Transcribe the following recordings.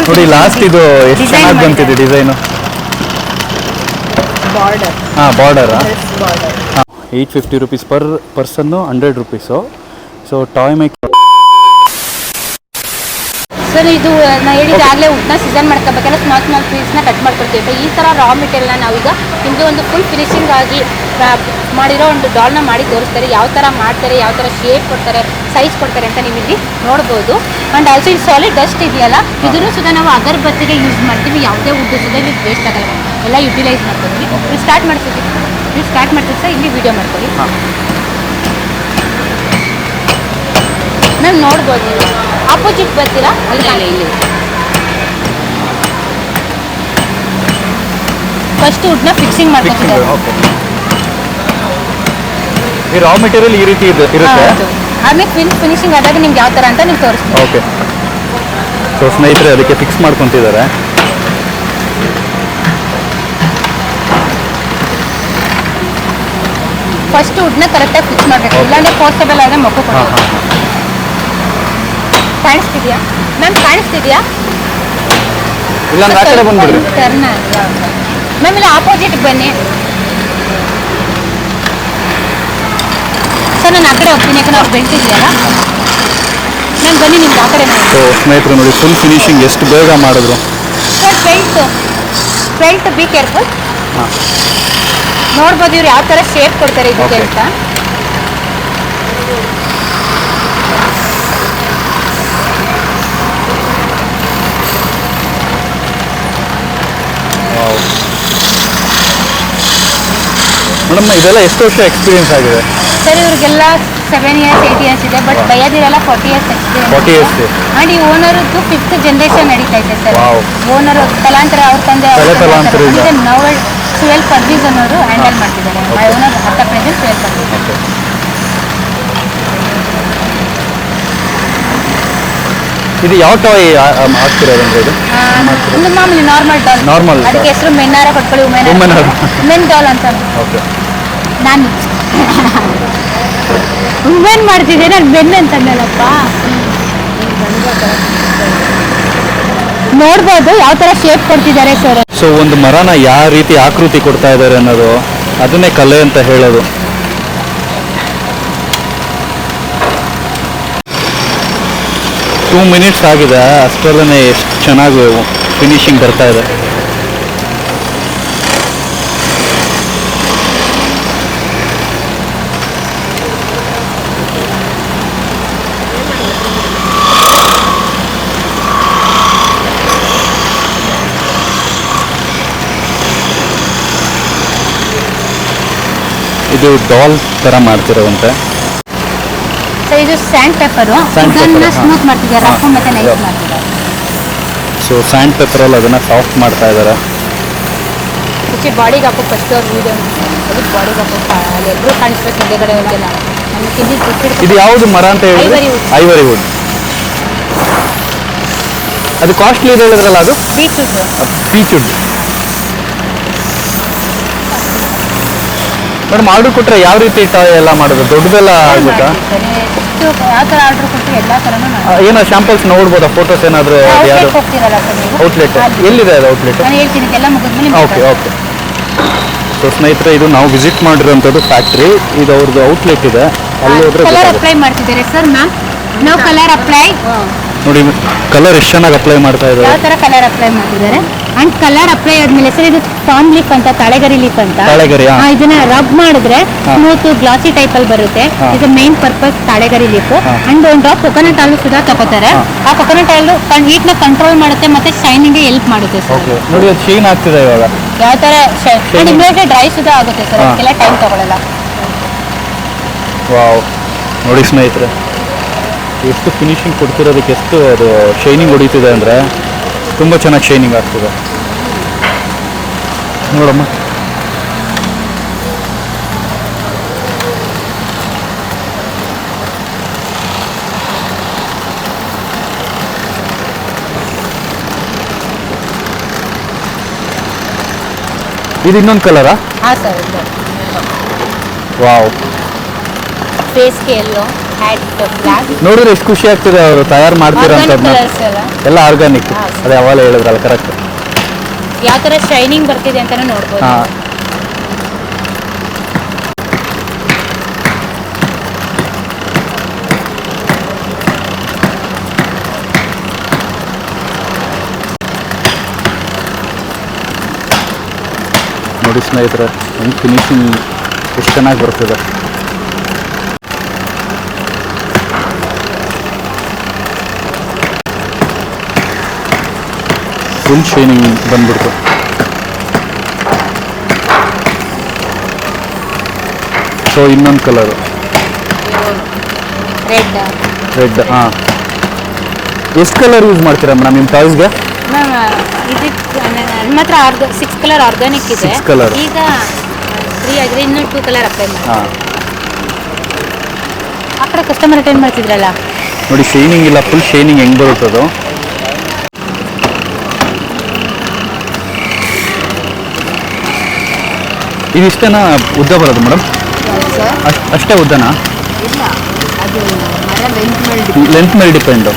ನೋಡಿ ಲಾಸ್ಟ್ ಇದು ಎಷ್ಟು ಚೆನ್ನಾಗಿ ಬಂತಿದೆ ಡಿಸೈನು ಬಾರ್ಡರ್ ಹಾಂ ಬಾರ್ಡರಾ eight fifty rupees per person hundred rupees so toy make sir ಇದು ನಾ ಹೇಳಿದ ಆಗಲೇ ಉಡ್ನ ಸೀಸನ್ ಮಾಡ್ಕೋಬೇಕಂದ್ರೆ ಸ್ಮಾಲ್ ಸ್ಮಾಲ್ ಪೀಸ್ನ ಕಟ್ ಮಾಡ್ಕೊಡ್ತೀವಿ. ಈ ಥರ ರಾ ಮೆಟೀರಿಯಲ್ನ ನಾವೀಗ ನಿಮಗೆ ಒಂದು ಫುಲ್ ಫಿನಿಶಿಂಗ್ ಆಗಿ ಮಾಡಿರೋ ಒಂದು ಡಾಲ್ನ ಮಾಡಿ ತೋರಿಸ್ತಾರೆ ಯಾವ ಥರ ಮಾಡ್ತಾರೆ ಯಾವ ಥರ ಶೇಪ್ ಕೊಡ್ತಾರೆ ಸೈಜ್ ಕೊಡ್ತಾರೆ ಅಂತ ನೀವು ಇಲ್ಲಿ ನೋಡ್ಬೋದು. ಆ್ಯಂಡ್ ಆಲ್ಸೋ ಇದು ಸಾಲಿಡ್ ಡಸ್ಟ್ ಇದೆಯಲ್ಲ ಇದನ್ನು ಸುದ ನಾವು ಅಗರಬತ್ತಿಗೆ ಯೂಸ್ ಮಾಡ್ತೀವಿ. ಯಾವುದೇ ಉದ್ದು ಸುಧಾ ಇಲ್ಲಿ ವೇಸ್ಟ್ ಆಗಲ್ಲ ಎಲ್ಲ ಯುಟಿಲೈಸ್ ಮಾಡ್ತೀವಿ ನೀವು ಸ್ಟಾರ್ಟ್ ಮಾಡ್ತೀವಿ ನೀವು ಸ್ಟಾರ್ಟ್ ಮಾಡ್ತೀವಿ ಸಹ ಇಲ್ಲಿ ವೀಡಿಯೋ ಮಾಡ್ಕೊಳ್ಳಿ. ನಾನು ನೋಡ್ಬೋದು ನೀವು. ಆಪೋಸಿಟ್ ಬರ್ತೀರಾ? ಅಲ್ಲಿ ಇಲ್ಲಿ ಫಸ್ಟ್ ಉಡ್ನ ಫಿಕ್ಸಿಂಗ್ ಮಾಡ್ಕೊತಿದ್ದಾರೆ ಈ ರಾ ಮೆಟೀರಿಯಲ್ ಈ ರೀತಿ ಇದೆ ಇರುತ್ತೆ? ಆಮೇಲೆ ಫಿನ್ ಫಿನಿಶಿಂಗ್ ಆದಾಗ ನಿಮ್ಗೆ ಯಾವ ತರ ಅಂತ ನೀವು ತೋರಿಸ್ತೀನಿ. ಓಕೆ ಸೊ ಸ್ನೇಹಿತರೆ ಅದಕ್ಕೆ ಫಿಕ್ಸ್ ಮಾಡ್ಕೊತಿದ್ದಾರೆ. ಫಸ್ಟ್ ವುಡ್ನ ಕರೆಕ್ಟಾಗಿ ಫಿಕ್ಸ್ ಮಾಡಬೇಕು. ಇಲ್ಲಾಂದ್ರೆ ಫೋರ್ಸಬಲ್ ಆದರೆ ಮಕ್ಕಳು ಹಾಂ ಕಾಣಿಸ್ತಿದ್ಯಾ? ಮ್ಯಾಮ್ ಕಾಣಿಸ್ತಿದ್ಯಾ? ಇಲ್ಲ ಬಂದ್ಬಿಡ್ರಿ. ಟರ್ನ್ ಮ್ಯಾಮ್ ಇಲ್ಲ ಆಪೋಸಿಟ್ ಬನ್ನಿ. ನಾನು ಆ ಕಡೆ ಹೋಗ್ತೀನಿ ಯಾಕಂದ್ರೆ ಅವ್ರು ಬೆಲ್ಟ್ ಇದೆಯಲ್ಲ ನಾನು ಬನ್ನಿ ನಿಮ್ಗೆ ಆ ಕಡೆ ಸೊ ಸ್ನೇಹಿತರೆ ನೋಡಿ ಫುಲ್ ಫಿನಿಶಿಂಗ್ ಎಷ್ಟು ಬೇಗ ಮಾಡಿದ್ರು. Sir belt belt be careful ಹಾಂ. ನೋಡ್ಬೋದು ಇವ್ರು ಯಾವ ಥರ ಶೇಪ್ ಕೊಡ್ತಾರೆ ಇದಕ್ಕೆ. ಅಂತ. ಮೇಡಮ್ ಇದೆಲ್ಲ ಎಷ್ಟು ವರ್ಷ ಎಕ್ಸ್ಪೀರಿಯನ್ಸ್ ಆಗಿದೆ? ಸರ್ ಇವ್ರಿಗೆಲ್ಲ ಸೆವೆನ್ ಇಯರ್ಸ್ ಏಟ್ ಇಯರ್ಸ್ ಇದೆ but Wow. ಬೈಯೋದಿರಲ್ಲ forty years experience 40 years. And ಈ ಓನರ್ದು ಫಿಫ್ತ್ ಜನರೇಷನ್ ನಡೀತಾ ಇದೆ ಸರ್. Wow. ಓನರ್ ತಲಾಂತರ ಅವ್ರ ತಂದೆ ತಲೆ ಇದೆ ನಾವು ಟ್ವೆಲ್ ಪರ್ವೀಸ್ ಅನ್ನೋರು ಹ್ಯಾಂಡಲ್ ಮಾಡ್ತಿದ್ದಾರೆ. ಮೈ. ಓನರ್ ಹತ್ತ ಪ್ರೆಸೆಂಟ್ ಟ್ವೆಲ್ ಪರ್ವೀಸ್ ಇದು ಯಾವ ಟಾಯ್ ಹಾಕ್ತಿರೋದಂದ್ರೆ ಇದು? ಒಂದು ಮಾಮೂಲಿ ನಾರ್ಮಲ್ ಡಾಲ್ ನಾರ್ಮಲ್ doll. ಅದಕ್ಕೆ ಹೆಸರು ಮೆನ್ನಾರ ಕೊಟ್ಕೊಳ್ಳಿ Women. ಮೆನ್ ಡಾಲ್ ಅಂತ. ಓಕೆ ನಾನು. ವುಮೆನ್ ಮಾಡ್ತಿದ್ದೆ? ನಾನು ಬೆನ್ನಂತ ಅಂತಂದಲ್ಲಪ್ಪ ನೋಡ್ಬೋದು, ಯಾವ ತರ ಶೇಪ್ ಕೊಡ್ತಿದ್ದಾರೆ ಸರ್. ಸೊ ಒಂದು ಮರನ ಯಾವ ರೀತಿ ಆಕೃತಿ ಕೊಡ್ತಾ ಇದ್ದಾರೆ ಅನ್ನೋದು ಅದನ್ನೇ ಕಲೆ ಅಂತ ಹೇಳೋದು. ಟೂ ಮಿನಿಟ್ಸ್ ಆಗಿದೆ, ಅಷ್ಟರಲ್ಲೇ ಎಷ್ಟು ಚೆನ್ನಾಗಿ ಫಿನಿಶಿಂಗ್ ಬರ್ತಾ ಇದೆ. ಇದು ಡಾಲ್ ಥರ ಮಾಡ್ತಿರೋಂತೆ ಸರ್ ಇದು ಸ್ಯಾಂಡ್ ಪೇಪರು Sand pepper, ಇದನ್ನ ಹಾ. ಸ್ಮೂತ್ ಮಾಡ್ತಿದ್ದಾರೆ. ಹಾ. ರಫ್ ಮತ್ತೆ ನೈಸ್ Yeah. ಮಾಡ್ತಿದ್ದಾರೆ. ಸೊ ಸ್ಯಾಂಡ್ ಪೇಪರಲ್ಲಿ ಅದನ್ನು ಸಾಫ್ಟ್ ಮಾಡ್ತಾ ಇದ್ದಾರೆ. ಬಾಡಿಗೆ ಹಾಕೋ ಫಸ್ಟ್ ಅವ್ರ ವೀಡಿಯೋ ಬಾಡಿಗೆ ಹಾಕೋ ಎಲ್ಲರೂ ಕಾಣಿಸ್ಬೇಕು ಹಿಂದೆಗಡೆ ಅವ್ರಿಗೆಲ್ಲ. ನಮಗೆ ತಿಂಡಿ ಇದು ಯಾವುದು ಮರ ಅಂತ ಹೇಳಿದ್ರೆ? Ivory wood. ಐವರಿ ವುಡ್ ಅದು ಕಾಸ್ಟ್ಲಿ ಇದೆ ಹೇಳಿದ್ರಲ್ಲ ಅದು? ಬೀಚ್ ಪೀಚ್ ಮೇಡಮ್ ಆರ್ಡರ್ ಕೊಟ್ಟರೆ ಯಾವ ರೀತಿ ಟಾಯ್ ಎಲ್ಲ ಮಾಡೋದು? ದೊಡ್ಡದೆಲ್ಲ ಆಗುತ್ತಾ ಯಾವ ಥರ ಆರ್ಡರ್ ಕೊಡ್ತೀವಿ ಎಲ್ಲ ಥರನೂ ಆ, ಮಾಡಿ ಏನೋ ಶಾಂಪಲ್ಸ್ ನೋಡ್ಬೋದಾ? ಫೋಟೋಸ್ ಏನಾದರೂ ಯಾರು? ಔಟ್ಲೆಟ್ ಹೋಗ್ತೀರಲ್ಲ ಸರ್ ನೀವು? ಔಟ್ಲೆಟ್ ಎಲ್ಲಿದೆ ಅದು ಔಟ್ಲೆಟ್ ನಾನು ಹೇಳ್ತೀನಿ ಇದೆಲ್ಲ ಮುಗಿದ್ಮೇಲೆ ಓಕೆ ಓಕೆ ಸೊ ಸ್ನೇಹಿತರೆ ಇದು ನಾವು ವಿಸಿಟ್ ಮಾಡಿರೋಂಥದ್ದು ಫ್ಯಾಕ್ಟ್ರಿ ಇದು ಅವ್ರದ್ದು ಔಟ್ಲೆಟ್ ಇದೆ. ಅಲ್ಲಿ ಹೋದ್ರೆ ಕಲರ್ ಗೊತ್ತಾಗುತ್ತೆ. ಅಪ್ಲೈ ಮಾಡ್ತಿದ್ದಾರೆ ಸರ್ ಮ್ಯಾಮ್ ನಾವು ಕಲರ್ ಅಪ್ಲೈ ನೋಡಿ ಕಲರ್ ಎಷ್ಟು ಚೆನ್ನಾಗಿ ಅಪ್ಲೈ ಮಾಡ್ತಾ ಯಾವ ತರ ಕಲರ್ ಅಪ್ಲೈ ಮಾಡಿದ್ದಾರೆ ಅಂಡ್ ಕಲರ್ ಅಪ್ಲೈ ಆದ್ಮೇಲೆ ಸರ್ ಇದು ಫಾರ್ಮ್ ಲೀಫ್ ಅಂತ ತಳೆಗರಿ ಲೀಫ್ ಅಂತ ತಾಳೆಗರಿ, ಹಾ. ಇದನ್ನ ರಬ್ ಮಾಡಿದ್ರೆ ಹಾ. ಸ್ಮೂತ್ ಗ್ಲಾಸಿ ಟೈಪ್ ಅಲ್ಲಿ ಬರುತ್ತೆ ಹಾ. ಇದು ಮೇನ್ ಪರ್ಪಸ್ ತಾಳೆಗರಿ ಲೀಫ್ ಹಾ. ಅಂಡ್ ಒಂದು ಡ್ರಾಪ್ ಕೊಕೊನಟ್ ಆಯಿಲ್ ಸುಧಾ ತಗೋತಾರೆ ಹಾ. ಆ ಕೊಕೊನಟ್ ಆಯಿಲ್ ಹೀಟ್ನ ಕಂಟ್ರೋಲ್ ಮಾಡುತ್ತೆ ಮತ್ತೆ ಶೈನಿಂಗ್ ಹೆಲ್ಪ್ ಮಾಡುತ್ತೆ ಸರ್ ಓಕೆ ನೋಡಿ ಅದು ಶೈನ್ ಆಗ್ತಿದೆ ಇವಾಗ ಯಾವ ತರ Shining. ಇಮಿಡಿಯೇಟ್ ಡ್ರೈ ಸುಧಾ ಆಗುತ್ತೆ ಸರ್ ಹಾ. ಅದಕ್ಕೆಲ್ಲ ಟೈಮ್ ತಗೊಳ್ಳಲ್ಲ ವಾವ್ ನೋಡಿ ಸ್ನೇಹಿತರೆ ಎಷ್ಟು ಫಿನಿಶಿಂಗ್ ಕೊಡ್ತಿರೋದಕ್ಕೆ ಎಷ್ಟು ಅದು ಶೈನಿಂಗ್ ಹೊಡಿತಿದೆ ಅಂದರೆ ತುಂಬ ಚೆನ್ನಾಗಿ ಶೈನಿಂಗ್ ಆಗ್ತಿದೆ. ನೋಡಮ್ಮ. ಇದು ಇನ್ನೊಂದು ಕಲರಾ ಹಾ sir wow face yellow black ನೋಡಿದ್ರೆ ಎಷ್ಟು ಖುಷಿ ಆಗ್ತದೆ ಅವರು ತಯಾರು ಮಾಡ್ತೀರಾ ಅಂತ ಎಲ್ಲ. ಹಾ. ಅದೇ ಅವಾಗ ಹೇಳಿದ್ರಲ್ಲ ಕರೆಕ್ಟ್ ಯಾವ ತರ ಶೈನಿಂಗ್ ಬರ್ತಿದೆ ಅಂತಾನು ನೋಡ್ಬೋದು. ನೋಡಿ ಸ್ನೇಹಿತರೆ ಹೆಂಗೆ ಫಿನಿಶಿಂಗ್ ಎಷ್ಟು ಚೆನ್ನಾಗಿ ಬರ್ತದೆ. ಫುಲ್ ಶೈನಿಂಗ್ ಬಂದ್ಬಿಡ್ತು. ಸೊ ಇನ್ನೊಂದು ಕಲರು ರೆಡ್ ಹಾಂ. ಎಷ್ಟು ಕಲರ್ ಯೂಸ್ ಮಾಡ್ತೀರಾ ಮೇಡಮ್ ನಿಮ್ಮ ಟಾಯ್ಸ್ಗೆ ನನ್ನ ಹತ್ರ ಆರ್ಗ ಸಿಕ್ಸ್ ಕಲರ್ ಆರ್ಗಾನಿಕ್ ಇದೆ. Six colour. ಈಗ ಫ್ರೀ ಆಗಿದೆ ಇನ್ನೂ ಟೂ ಕಲರ್ ಅಪ್ಲೈ ಮಾಡಿ ಹಾಂ. ಆ ಕಡೆ ಕಸ್ಟಮರ್ ಅಟೆಂಡ್ ಮಾಡ್ತಿದ್ರಲ್ಲ? ನೋಡಿ ಶೈನಿಂಗ್ ಇಲ್ಲ ಫುಲ್ ಶೈನಿಂಗ್ ಹೆಂಗೆ ಬರುತ್ತದು? ಇದಿಷ್ಟೇನಾ ಉದ್ದ ಬರೋದು ಮೇಡಮ್? ಅಷ್ಟು ಅಷ್ಟೇ ಉದ್ದನಾ? ಲೆಂತ್ ಮೇಲೆ ಡಿಪೆಂಡು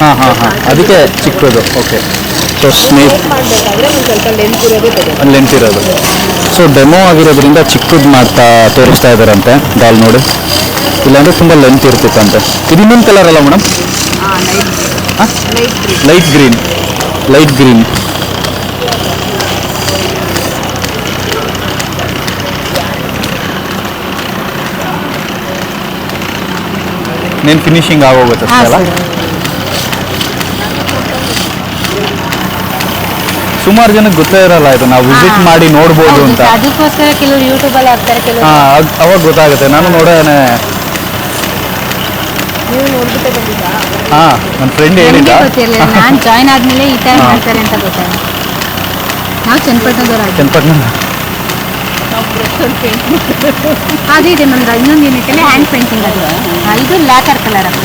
ಹಾಂ ಹಾಂ ಹಾಂ. ಅದಕ್ಕೆ ಚಿಕ್ಕದು. ಓಕೆ ಸೊ ಸ್ವಲ್ಪ ಲೆಂತ್ ಇರೋದೇ ಸೊ ಡೆಮೋ ಆಗಿರೋದ್ರಿಂದ ಚಿಕ್ಕದು ಮಾಡ್ತಾ ತೋರಿಸ್ತಾ ಇದ್ದಾರಂತೆ ಡಾಲ್ ನೋಡಿ. ಇಲ್ಲಾಂದ್ರೆ ತುಂಬ ಲೆಂತ್ ಇರ್ತಿತ್ತಂತೆ. ಇದು ಇನ್ನೊಂದು ಕಲರ್ ಅಲ್ಲ madam? Light green light green ನೇನು ಫಿನಿಶಿಂಗ್ ಆಗೋಗುತ್ತೆ ಅಲ್ಲ? ಸುಮಾರು ಜನಕ್ಕೆ ಗೊತ್ತೇ ಇರಲ್ಲ ಇದು. ನಾವು ವಿಸಿಟ್ ಮಾಡಿ ನೋಡ್ಬೋದು ಅಂತ. ಅದಕ್ಕೋಸ್ಕರ ಕೆಲವರು ಯೂಟ್ಯೂಬಲ್ಲಿ ಹಾಕ್ತಾರೆ ಕೆಲವರು ಹಾಂ ಅವಾಗ ಗೊತ್ತಾಗುತ್ತೆ. ನಾನು ನೋಡೋಣ. ಹಾಂ ನನ್ನ ಫ್ರೆಂಡ್ ಹೇಳಿದ್ದ. ಗೊತ್ತಿರಲಿಲ್ಲ. ನಾನು ಜಾಯ್ನ್ ಆದ್ಮೇಲೆ ಈ ಥರ ಹಾ. ಮಾಡ್ತಾರೆ ಅಂತ ಗೊತ್ತಾಯ್ತು. ನಾವು ಚನ್ನಪಟ್ಟಣದವ್ರು ಚನ್ನಪಟ್ಟಣ. ಒಂದು ಪೇಂಟ್ ಅದು ಇದೆ ನಮ್ದು ಇನ್ನೊಂದು ಯೂನಿಟ್ ಹ್ಯಾಂಡ್ ಪೇಂಟಿಂಗ್ ಅದು. ಇದು ಲ್ಯಾಕರ್ ಕಲರ್ ಅದು.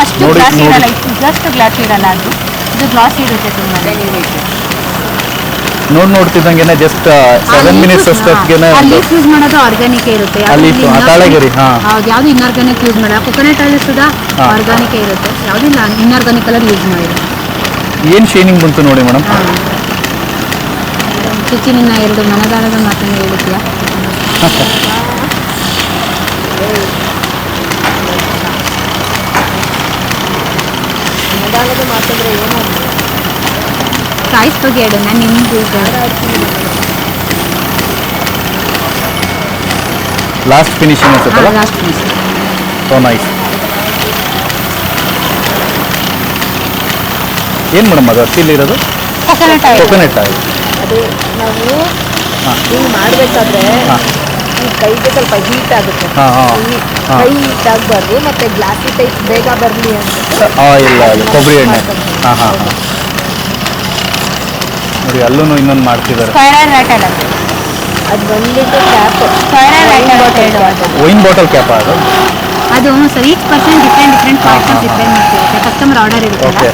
ಅಷ್ಟು ಗ್ಲಾಸ್. ಇರಲ್ಲ ಜಸ್ಟ್ ಗ್ಲಾಸ್ ಇರಲ್ಲ ಅದು. ಇದು ಗ್ಲಾಸ್ ಇರುತ್ತೆ ತುಂಬಾ ನೋಡ್ ನೋಡ್ತಿದ್ದಂಗೆನೆ ಜಸ್ಟ್ ಸೆವೆನ್ ಮಿನಿಟ್ಸ್ ಅಷ್ಟೊತ್ತಿಗೆನೆ ಯೂಸ್ ಮಾಡೋದು ಆರ್ಗಾನಿಕ್ ಇರುತ್ತೆ. leaf, ಆ ತಾಳೆಗರಿ, ಹಾ. ಹೌದು ಯಾವುದು ಇನ್ಆರ್ಗಾನಿಕ್ ಯೂಸ್ ಮಾಡಲ್ಲ. ಕೊಕೊನಟ್ ಆಯಿಲ್ ಹಾ. ಆರ್ಗಾನಿಕ್ ಇರುತ್ತೆ. ಯಾವುದು ಇನ್ಆರ್ಗಾನಿಕ್ ಕಲರ್ ಯೂಸ್ ಮಾಡಿಲ್ಲ ಏನು ಶೈನಿಂಗ್ ಬಂತು ನೋಡಿ ಮೇಡಮ್ ಚಿಚ್ಚಿ ನಿನ್ನ ಎರಡು ಮನದಾಳದ ಮಾತನ್ನು ಹೇಳಿದ್ಯಾ ಪ್ರೈಸ್ ಬಗ್ಗೆ ಹೇಳು ನಾನು ನಿಮ್ಗೆ ಈಗ ಲಾಸ್ಟ್ ಫಿನಿಶಿಂಗ್ ಅನ್ಸುತ್ತಲ್ಲ ಲಾಸ್ಟ್ ಸೊ ನೈಸ್ ಏನು ಮೇಡಮ್ ಅದು ಅರ್ತಿಲಿ ಇರೋದು ಕೊಕೊನಟ್ ಆಯಿಲ್ ಕೊಕೊನಟ್ ಆಯಿಲ್ ಅದು ನಾವು ಹಾಂ. ಹಿಂಗೆ ಮಾಡಬೇಕಾದ್ರೆ ಹಾಂ. ಈ ಕೈಗೆ ಸ್ವಲ್ಪ ಹೀಟ್ ಆಗುತ್ತೆ. ಹಾಂ ಹಾಂ. ಈ ಹಾ. ಕೈ ಹೀಟ್ ಆಗಬಾರ್ದು ಮತ್ತೆ ಗ್ಲಾಸಿ ಟೈಪ್ ಬೇಗ ಬರಲಿ ಅಂತ. ಆಯಿಲ್ ಆಯಿಲ್ ಕೊಬ್ಬರಿ ಎಣ್ಣೆ. ಹಾಂ ಹಾಂ ಹಾಂ. ನೋಡಿ ಅಲ್ಲೂ ಇನ್ನೊಂದು ಮಾಡ್ತಿದ್ದಾರೆ. ರ್ಯಾಟಲ್ ಅದು ಅದು ಬಂದ್ಬಿಟ್ಟು cap rattle wine bottle cap ಅದು? ಅದು sir each person different different parts depend ಮಾಡ್ತಿರುತ್ತೆ customer order ಇರುತ್ತೆ.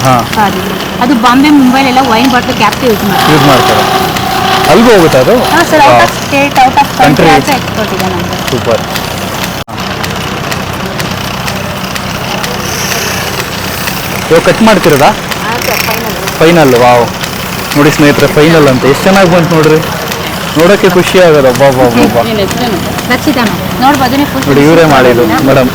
ಅದು. ಬಾಂಬೆ ಮುಂಬೈಲೆಲ್ಲ ವೈನ್ ಬಾಟಲ್ ಕ್ಯಾಪ್ ಯೂಸ್ ಮಾಡ್ತಾರೆ ಯೂಸ್ ಮಾಡ್ತಾರೆ. ಅಲ್ಲಿಗೂ ಹೋಗುತ್ತೆ ಅದು? ಹಾಂ sir out of state out of country export ಇದೆ ನಮ್ಮದು ಸೂಪರ್ ಇವಾಗ ಕಟ್ ಮಾಡ್ತಿರೋದಾ? ಫೈನಲ್ ಫೈನಲ್ ವಾವ್ ನೋಡಿ ಸ್ನೇಹಿತರೆ ಫೈನಲ್ ಅಂತ. ಎಷ್ಟು ಚೆನ್ನಾಗಿ ಬಂತು ನೋಡ್ರಿ. ನೋಡೋಕೆ ಖುಷಿ ಆಗೋದು. ನೀವು ನೋಡಿ ಇವರೇ ಮಾಡಿದ್ರು ಮೇಡಮ್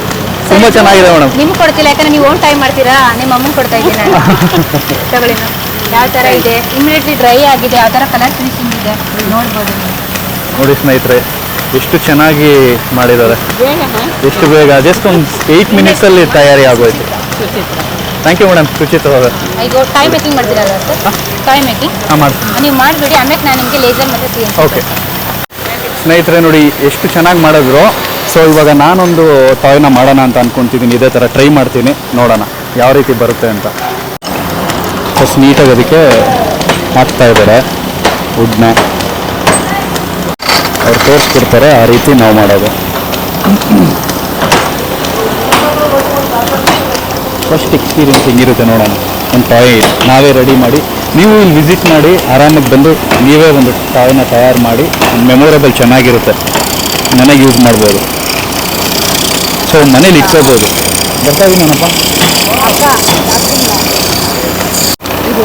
ತುಂಬಾ ಚೆನ್ನಾಗಿದೆ ಮೇಡಮ್ ನಿಮ್ಗೆ ಕೊಡ್ತಿಲ್ಲ ಯಾಕಂದ್ರೆ ನೀವು ಓನ್ ಟೈಮ್ ಮಾಡ್ತೀರಾ? ನಿಮ್ಮ ಅಮ್ಮಂಗೆ ಕೊಡ್ತಾ ಇದ್ದೀನಿ ತಗೊಳ್ಳಿ ಯಾವ ಥರ ಇದೆ? ಇಮಿಡಿಯೇಟ್ಲಿ ಡ್ರೈ ಆಗಿದೆ. ಯಾವ ಥರ ಕಲರ್ ಫಿನಿಶಿಂಗ್ ಇದೆ? ನೋಡ್ಬೋದು. ನೋಡಿ ಸ್ನೇಹಿತರೆ ಎಷ್ಟು ಚೆನ್ನಾಗಿ ಮಾಡಿದ್ದಾರೆ. ಎಷ್ಟು ಬೇಗ ಜಸ್ಟ್ ಒಂದು ಏಯ್ಟ್ ಮಿನಿಟ್ಸಲ್ಲಿ ತಯಾರಿ ಆಗೋಯ್ತು. ಥ್ಯಾಂಕ್ ಯು ಮೇಡಮ್ ಸುಚಿತ್ ಅವರ. ಈಗ ಟೈ ಮೇಕಿಂಗ್ ಮಾಡ್ತೀರಲ್ಲ ಸರ್ ಟೈ ಮೇಕಿಂಗ್ ಹಾಂ ಮಾಡ್ತೀನಿ. ನೀವು ಮಾಡಿಬಿಡಿ. ಆಮೇಲೆ ನಾನು ನಿಮಗೆ ಲೇಸರ್ ಮತ್ತು ಸಿ ಓಕೆ ಸ್ನೇಹಿತರೆ ನೋಡಿ ಎಷ್ಟು ಚೆನ್ನಾಗಿ ಮಾಡಿದ್ರು. ಸೊ ಇವಾಗ ನಾನೊಂದು ಟಾಯ್ನ ಮಾಡೋಣ ಅಂತ ಅನ್ಕೊಂತಿದ್ದೀನಿ ಇದೇ ಥರ ಟ್ರೈ ಮಾಡ್ತೀನಿ. ನೋಡೋಣ. ಯಾವ ರೀತಿ ಬರುತ್ತೆ ಅಂತ. ಫಸ್ಟ್ ನೀಟಾಗಿ ಅದಕ್ಕೆ ಹಾಕ್ತಾ ಇದ್ದಾರೆ. ವುಡ್ನ ಅವ್ರು ತೋರಿಸ್ಕೊಡ್ತಾರೆ. ಆ ರೀತಿ ನಾವು ಮಾಡೋದು. ಫಸ್ಟ್ ಎಕ್ಸ್ಪೀರಿಯನ್ಸ್ ಹೆಂಗಿರುತ್ತೆ ನೋಡೋಣ. ಒಂದು ಟಾಯ್ ನಾವೇ ರೆಡಿ ಮಾಡಿ ನೀವು ಇಲ್ಲಿ ವಿಸಿಟ್ ಮಾಡಿ ಆರಾಮಾಗಿ ಬಂದು ನೀವೇ ಒಂದು ಟಾಯ್ನ ತಯಾರು ಮಾಡಿ ಮೆಮೊರೇಬಲ್ ಚೆನ್ನಾಗಿರುತ್ತೆ. ನನಗೆ ಯೂಸ್ ಮಾಡ್ಬೋದು. ಸೊ ಮನೇಲಿ ಇಟ್ಕೋಬೋದು. ಬರ್ತಾ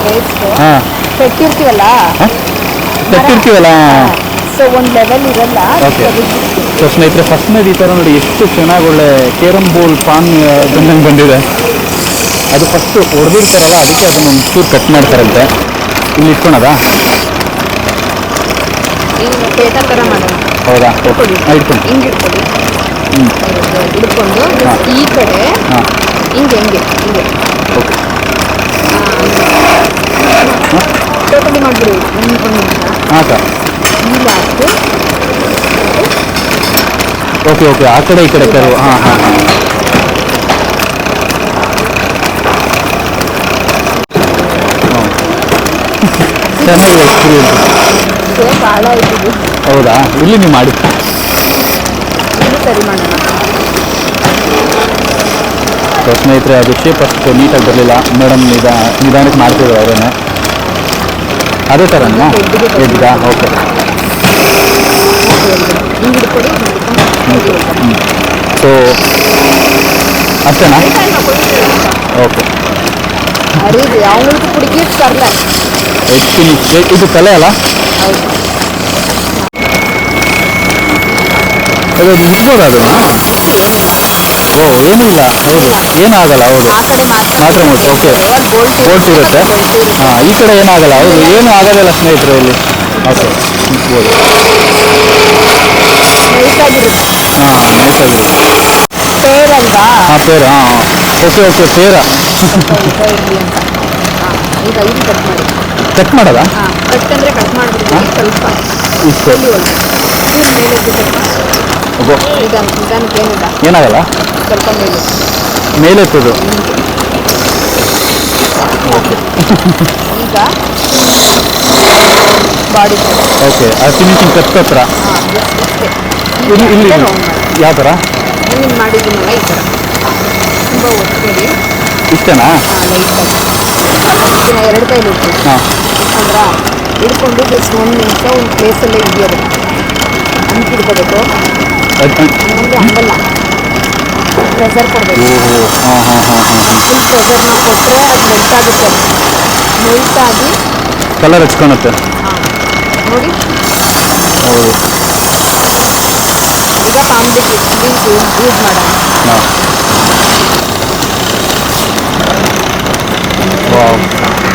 ವೇಸ್ಟ್ ಹಾಂ. ಕಟ್ಟಿರ್ತೀವಲ್ಲ ಕಟ್ಟಿರ್ತೀವಲ್ಲ ಸೊ ಒಂದು ಲೆವೆಲ್ ಇರಲ್ಲ. ಓಕೆ ಸೊ ಸ್ನೇಹಿತರೆ ಫಸ್ಟ್ನೇದು ಈ ಥರ ನೋಡಿ ಎಷ್ಟು ಚೆನ್ನಾಗಿ ಒಳ್ಳೆ ಕೇರಮ್ ಬೋಲ್ ಪಾನ್ ಬಂದಂಗೆ ಬಂದಿದೆ. ಅದು ಫಸ್ಟು ಹೊಡೆದಿರ್ತಾರಲ್ಲ ಅದಕ್ಕೆ ಅದನ್ನು ಒಂಚೂರು ಕಟ್ ಮಾಡ್ತಾರಂತೆ. ಇಲ್ಲಿ ಇಟ್ಕೊಳೋದಾ? ಹೌದಾ? ಇಟ್ಕೊಂಡು. ಹಿಂಗೆ ಇಟ್ಕೊಳ್ಳಿ ಹ್ಞೂ ಹಿಡ್ಕೊಂಡು ಈ ಕಡೆ ಹಾಂ. ಹಿಂಗೆ ಹಿಂಗೆ ಹಿಂಗೆ. ಓಕೆ. ಟೋಟಲಿ ಮಾಡಿಬಿಡಿ. ಒಂದು ನಿಮಿಷ ಹಾಂ ಸರ್. Last okay okay. ಆ ಕಡೆ ಈ ಕಡೆ ಕರು ಹಾಂ ಹಾಂ ಹಾಂ. ಚೆನ್ನಾಗಿದೆ ಎಕ್ಸ್ಪೀರಿಯನ್ಸ್ ಹೌದಾ? ಇಲ್ಲಿ ನೀವು ಮಾಡಿ. ಸ್ನೇಹಿತರೆ, ಅದು ಶೇಪ್ ಅಷ್ಟು ನೀಟಾಗಿ ಬರಲಿಲ್ಲ. ಮೇಡಮ್ ನಿಧಾ ನಿಧಾನಕ್ಕೆ ಮಾಡ್ತಿದ್ರು ಅವರೇನೆ. ಅದೇ ಥರನಾ ಎಡ್ಗಾ ಓಕೆ ಸೊ ಅಷ್ಟೇನಾ? ಓಕೆ ಅರಿವಿ ಅವನಿಗೆ ಹುಡುಗಿ ತರಲ ಇದು ತಲೆ ಅಲ್ಲ ಅದು ನಿಲ್ಬೋದ ಅದು ಓ ಏನಿಲ್ಲ ಹೌದು ಏನಾಗಲ್ಲ ಹೌದು ಮಾತ್ರ ಮುಟ್ಟು ಓಕೆ ಬೋಲ್ಟ್ ಇರುತ್ತೆ ಹಾಂ ಈ ಕಡೆ ಏನಾಗಲ್ಲ ಹೌದು ಏನು ಆಗೋದಿಲ್ಲ ಸ್ನೇಹಿತರು ಇಲ್ಲಿ ಓಕೆ ನಿಲ್ಬೋದು ಹಾಂ ನೈಸಾಗಿರುತ್ತೆ ಹಾಂ ಪೇರ್ ಹಾಂ ಪೇರ್ ಹಾಂ ಹಾಂ ಓಕೆ ಓಕೆ ಸೇರ? ಈಗ ಕಟ್ ಮಾಡಿ ಕಟ್ ಮಾಡೋದಾ? ಹಾಂ? ಕಟ್ ಅಂದರೆ ಕಟ್ ಸ್ವಲ್ಪ ಇಷ್ಟು ಇಲ್ಲಿ ಒಂದು ಚೂರು ಮೇಲೆ ಎದ್ದು ಸ್ವಲ್ಪ ಒಬ್ಬ ನಿಧಾನ ನಿಧಾನಕ್ಕೆ ಏನಿಲ್ಲ ಏನಾಗಲ್ಲ ಸ್ವಲ್ಪ ಮೇಲೆ ಮೇಲೆ ಎತ್ತದು ಈಗ ಬಾಡಿ ಓಕೆ ಆ ಫಿನಿಶಿಂಗ್ ಕಟ್ ಹತ್ರ ಹಾಂ ಇಲ್ಲಿ ಇಲ್ಲಿ ಯಾವ ಥರ? ನೀನು ಮಾಡಿದ್ದೀನಲ್ಲ ಈ ಥರ. ತುಂಬ ಇಷ್ಟನಾ? ಲೈಟಾಗಿ ಎರಡು ಕೈಲಿ ಇಡ್ತೀನಿ ಹಾಂ. ಅಂದ್ರ ಹಿಡ್ಕೊಂಡು ಜಸ್ಟ್ ಒಂದು ನಿಮಿಷ ಒಂದು ಪ್ಲೇಸಲ್ಲೇ ಹಿಡಿಯೋದು ಹಂಗೆ ಹಿಡ್ಕೋಬೇಕು ಹಂಗಂದ್ರೆ ಹಂಗಲ್ಲ. ಪ್ರೆಸರ್ ಕೊಡಬೇಕು. ಹಾಂ ಹಾಂ ಹಾಂ ಹಾಂ ಫುಲ್ ಕೊಟ್ಟರೆ ಅದು ಮೆಲ್ಟ್ ಆಗುತ್ತೆ. ಮೆಲ್ಟ್ ಆಗಿ ಕಲರ್ ಹಚ್ಕೊಳುತ್ತೆ ನೋಡಿ. ಈಗ ಕಾಂಬಿಟ್ಟು ಯೂಸ್ ಮಾಡೋಣ ಹಾಂ ವಾವ್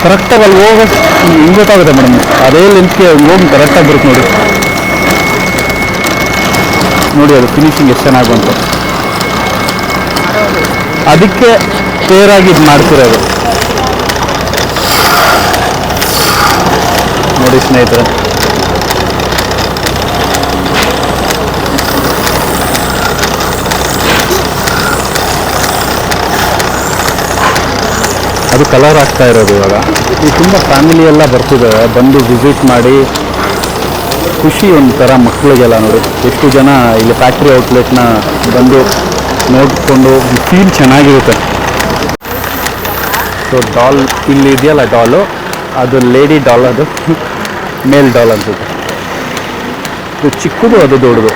ಕರೆಕ್ಟಾಗಿ ಅಲ್ಲಿ ಹೋಗೋ ಹಿಂಗೆ ಗೊತ್ತಾಗುತ್ತೆ ಮೇಡಮ್. ಅದೇ ಲೆನ್ಸ್ಗೆ ಹೋಗಿ ಕರೆಕ್ಟಾಗಿ ಬರುತ್ತೆ ನೋಡಿ. ನೋಡಿ ಅದು ಫಿನಿಶಿಂಗ್ ಎಷ್ಟು ಚೆನ್ನಾಗುವಂತ ಅದಕ್ಕೆ ಪೇರಾಗಿ ಇದು ಮಾಡ್ತಿರೋದು. ನೋಡಿ ಸ್ನೇಹಿತರೆ. ಅದು ಕಲರ್ ಆಗ್ತಾ ಇರೋದು ಇವಾಗ. ಈ ತುಂಬ ಫ್ಯಾಮಿಲಿ ಎಲ್ಲ ಬರ್ತಿದ್ದಾರೆ ಬಂದು ವಿಸಿಟ್ ಮಾಡಿ ಖುಷಿ ಒಂಥರ ಮಕ್ಕಳಿಗೆಲ್ಲ ನೋಡಿ. ಎಷ್ಟು ಜನ ಇಲ್ಲಿ ಫ್ಯಾಕ್ಟ್ರಿ ಔಟ್ಲೆಟ್ನ ಬಂದು ನೋಡಿಕೊಂಡು ಫೀಲ್ ಚೆನ್ನಾಗಿರುತ್ತೆ. ಸೊ ಡಾಲ್ ಇಲ್ಲಿ ಇದೆಯಲ್ಲ ಡಾಲು ಅದು ಲೇಡಿ ಡಾಲ್ ಅದು. ಮೇಲ್ ಡಾಲ್ ಅನ್ಸುತ್ತೆ. ಚಿಕ್ಕದು, ಅದು ದೊಡ್ಡದು.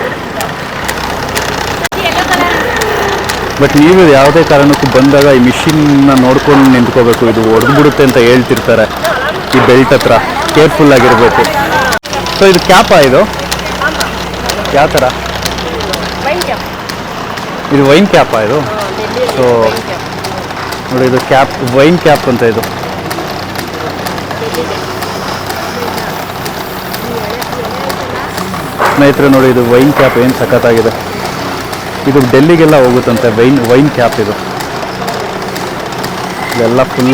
ಬಟ್ ನೀವು ಯಾವುದೇ ಕಾರಣಕ್ಕೂ ಬಂದಾಗ ಈ ಮಿಷಿನ್ನ ನೋಡ್ಕೊಂಡು ನಿಂತ್ಕೋಬೇಕು ಇದು ಒಡೆದ್ಬಿಡುತ್ತೆ ಅಂತ ಹೇಳ್ತಿರ್ತಾರೆ ಈ ಬೆಲ್ಟ್ ಹತ್ರ ಕೇರ್ಫುಲ್ ಆಗಿರಬೇಕು ಸೊ ಇದು ಕ್ಯಾಪಾ ಇದು ಯಾವ ಥರ ಇದು ವೈನ್ ಕ್ಯಾಪಾ ಇದು ಸೊ ನೋಡಿ ಇದು ಕ್ಯಾಪ್ ವೈನ್ ಕ್ಯಾಪ್ ಅಂತ ಇದು ಸ್ನೇಹಿತರೆ ನೋಡಿ ಇದು ವೈನ್ ಕ್ಯಾಪ್ ಏನು ಸಖತ್ತಾಗಿದೆ ಇದು ಡೆಲ್ಲಿಗೆಲ್ಲ ಹೋಗುತ್ತಂತೆ, ವೈನ್ ವೈನ್ ಕ್ಯಾಪ್ ಇದು. ಇದೆಲ್ಲ ಫುಲ್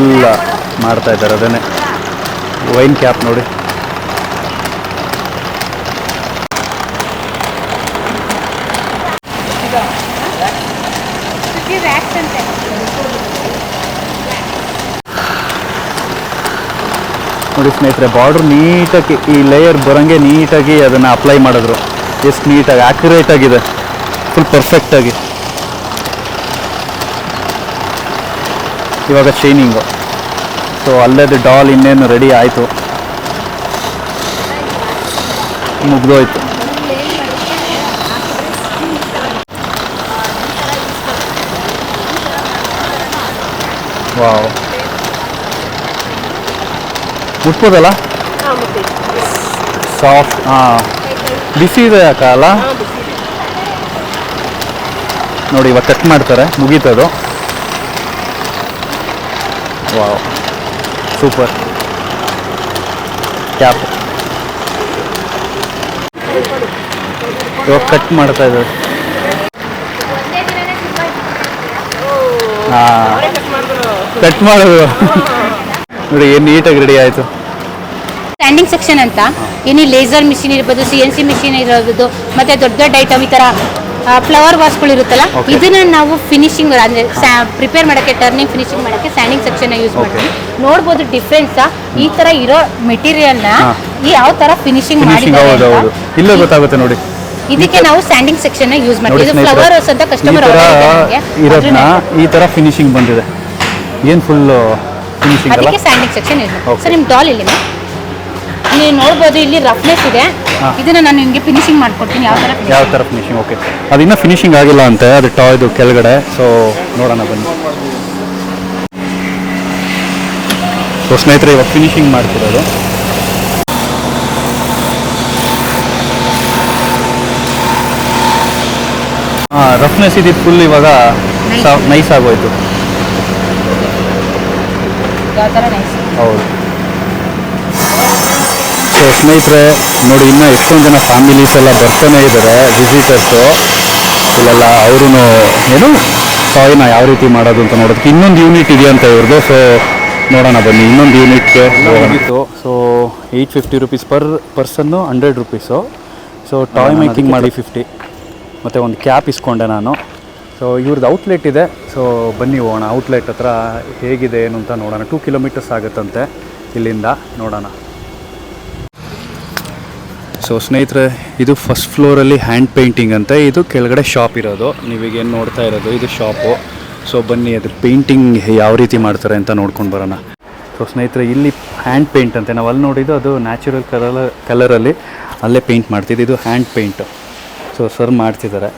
ಮಾಡ್ತಾ ಇದ್ದಾರೆ ಅದನ್ನೇ. ವೈನ್ ಕ್ಯಾಪ್ ನೋಡಿ. ನೋಡಿ ಸ್ನೇಹಿತರೆ ಬಾರ್ಡ್ರ್ ನೀಟಾಗಿ ಈ ಲೇಯರ್ ಬರೋಂಗೆ ನೀಟಾಗಿ ಅದನ್ನು ಅಪ್ಲೈ ಮಾಡಿದ್ರು. ಎಷ್ಟು ನೀಟಾಗಿ ಆಕ್ಯುರೇಟ್ ಆಗಿದೆ. ಫುಲ್ ಪರ್ಫೆಕ್ಟಾಗಿ ಇವಾಗ ಶೈನಿಂಗು ಸೊ ಅಲ್ಲೇದು ಡಾಲ್ ಇನ್ನೇನು ರೆಡಿ ಆಯಿತು. ಮುಗ್ದೋಯ್ತು. ವಾವ್. ಮುಟ್ಬೋದಲ್ಲ? ಸಾಫ್ಟ್ ಹಾಂ. ಬಿಸಿ ಇದೆ ಅಕ್ಕ ಅಲ್ಲ? ನೋಡಿ ಇವಾಗ ಕಟ್ ಮಾಡ್ತಾರೆ ಮುಗೀತದು. ವಾವ್. ಸೂಪರ್. ಕ್ಯಾಪ್ ಇವಾಗ ಕಟ್ ಮಾಡ್ತಾ ಇದ್ದಾರೆ. ಹಾಂ. ಕಟ್ ಮಾಡೋದು. ನೋಡಿ ಏನು ನೀಟಾಗಿ ರೆಡಿ ಆಯಿತು. ಸ್ಟ್ಯಾಂಡಿಂಗ್ ಸೆಕ್ಷನ್ ಅಂತ. ಏನಿ ಲೇಸರ್ ಮಿಷಿನ್ ಇರ್ಬೋದು ಸಿ ಎನ್ ಸಿ ಮಿಷಿನ್ ಇರೋದು ಮತ್ತೆ ದೊಡ್ಡ ದೊಡ್ಡ ಐಟಮ್ ಈ ತರ ಫ್ಲವರ್ ವಾಸ್ಗಳು ಇರುತ್ತಲ್ಲ ಇದನ್ನ ನಾವು ಫಿನಿಶಿಂಗ್ ಅಂದ್ರೆ ಪ್ರಿಪೇರ್ ಮಾಡಕ್ಕೆ ಟರ್ನಿಂಗ್ ಫಿನಿಶಿಂಗ್ ಮಾಡಕ್ಕೆ ಸ್ಯಾಂಡಿಂಗ್ ಸೆಕ್ಷನ್ ಯೂಸ್ ಮಾಡ್ತೀವಿ. ನೋಡ್ಬೋದು ಡಿಫ್ರೆನ್ಸ್ ಈ ತರ ಇರೋ ಮೆಟೀರಿಯಲ್ನ ಈ ಯಾವ ತರ ಫಿನಿಶಿಂಗ್ ಮಾಡಿದ್ದಾರೆ ಇಲ್ಲೇ ಗೊತ್ತಾಗುತ್ತೆ ನೋಡಿ. ಇದಕ್ಕೆ ನಾವು ಸ್ಯಾಂಡಿಂಗ್ ಸೆಕ್ಷನ್ ಯೂಸ್ ಮಾಡ್ತೀವಿ. ಇದು ಫ್ಲವರ್ ವಾಸ್ ಅಂತ ಕಸ್ಟಮರ್ ಇರೋದು ಇರೋದನ್ನ ಈ ತರ ಫಿನಿಶಿಂಗ್ ಬಂದಿದೆ. ಏನು ಫುಲ್ ಫಿನಿಶಿಂಗ್ ಅದಕ್ಕೆ ಸ್ಯಾಂಡಿಂಗ್ ಸೆಕ್ಷನ್ ಯೂಸ್. ಮಾಡ್ತೀವಿ ಸರ್ ನಿಮ್ ಡಾಲ್ ಇಲ್ಲಿ ನೀವು ನೋಡ್ಬೋದು ಇಲ್ಲಿ ರಫ್ನೆಸ್ ಇದೆ. ಇದನ್ನ ನಾನು ನಿಮಗೆ ಫಿನಿಶಿಂಗ್ ಮಾಡ್ಕೊಡ್ತೀನಿ ಯಾವ ತರ ಯಾವ ಥರ ಫಿನಿಶಿಂಗ್ ಓಕೆ ಅದಿನ್ನೂ ಫಿನಿಶಿಂಗ್ ಆಗಿಲ್ಲ ಅಂತೆ ಅದು ಟಾಯ್ ಇದು ಕೆಳಗಡೆ. ಸೊ ನೋಡೋಣ ಬನ್ನಿ. ಸೊ ಸ್ನೇಹಿತರೆ ಇವಾಗ ಫಿನಿಶಿಂಗ್ ಮಾಡ್ತಿರೋದು. ಹಾಂ ರಫ್ನೆಸ್ ಇದೆ ಫುಲ್ ಇವಾಗ. ನೈಸ್ ಆಗೋಯ್ತು. ಯಾವ ತರ ನೈಸ್ ಹೌದು. ಸೊ ಸ್ನೇಹಿತರೆ ನೋಡಿ ಇನ್ನೂ ಎಷ್ಟೊಂದು ಜನ ಫ್ಯಾಮಿಲೀಸ್ ಎಲ್ಲ ಬರ್ತಾನೆ ಇದ್ದಾರೆ ವಿಸಿಟರ್ಸು ಇಲ್ಲೆಲ್ಲ ಅವರು ಏನು ಟಾಯ್ನ ಯಾವ ರೀತಿ ಮಾಡೋದು ಅಂತ ನೋಡೋದಕ್ಕೆ ಇನ್ನೊಂದು ಯೂನಿಟ್ ಇದೆಯಂತ ಇವ್ರದ್ದು ಸೊ ನೋಡೋಣ ಬನ್ನಿ ಇನ್ನೊಂದು ಯೂನಿಟ್ಗೆ ಹೋಗಿತ್ತು so eight fifty rupees per person hundred rupees so toy making ಮಾಡಿ ಫಿಫ್ಟಿ ಮತ್ತು ಒಂದು ಕ್ಯಾಪ್ ಇಸ್ಕೊಂಡೆ ನಾನು. ಸೊ ಇವ್ರದ್ದು ಔಟ್ಲೆಟ್ ಇದೆ. ಸೊ ಬನ್ನಿ ಹೋಗೋಣ. ಔಟ್ಲೆಟ್ ಹತ್ರ ಹೇಗಿದೆ ಏನು ಅಂತ ನೋಡೋಣ. ಟೂ ಕಿಲೋಮೀಟರ್ಸ್ ಆಗುತ್ತಂತೆ ಇಲ್ಲಿಂದ. ನೋಡೋಣ. ಸೊ ಸ್ನೇಹಿತರೆ, ಇದು ಫಸ್ಟ್ ಫ್ಲೋರಲ್ಲಿ ಹ್ಯಾಂಡ್ ಪೇಂಟಿಂಗ್ ಅಂತ ಇದು ಕೆಳಗಡೆ ಶಾಪ್ ಇರೋದು. ನೀವೀಗೇನು ನೋಡ್ತಾ ಇರೋದು, ಇದು ಶಾಪು ಸೊ ಬನ್ನಿ, ಅದ್ರ ಪೇಂಟಿಂಗ್ ಯಾವ ರೀತಿ ಮಾಡ್ತಾರೆ ಅಂತ ನೋಡ್ಕೊಂಡು ಬರೋಣ. ಸೊ ಸ್ನೇಹಿತರೆ, ಇಲ್ಲಿ ಹ್ಯಾಂಡ್ ಪೇಂಟ್ ಅಂತ. ನಾವು ಅಲ್ಲಿ ನೋಡಿದ್ದು ಅದು ನ್ಯಾಚುರಲ್ ಕಲರ್ ಕಲರಲ್ಲಿ ಅಲ್ಲೇ ಪೇಂಟ್ ಮಾಡ್ತಿದ್ದು. ಇದು ಹ್ಯಾಂಡ್ ಪೇಂಟು ಸೊ ಸರ್ ಮಾಡ್ತಿದ್ದಾರೆ.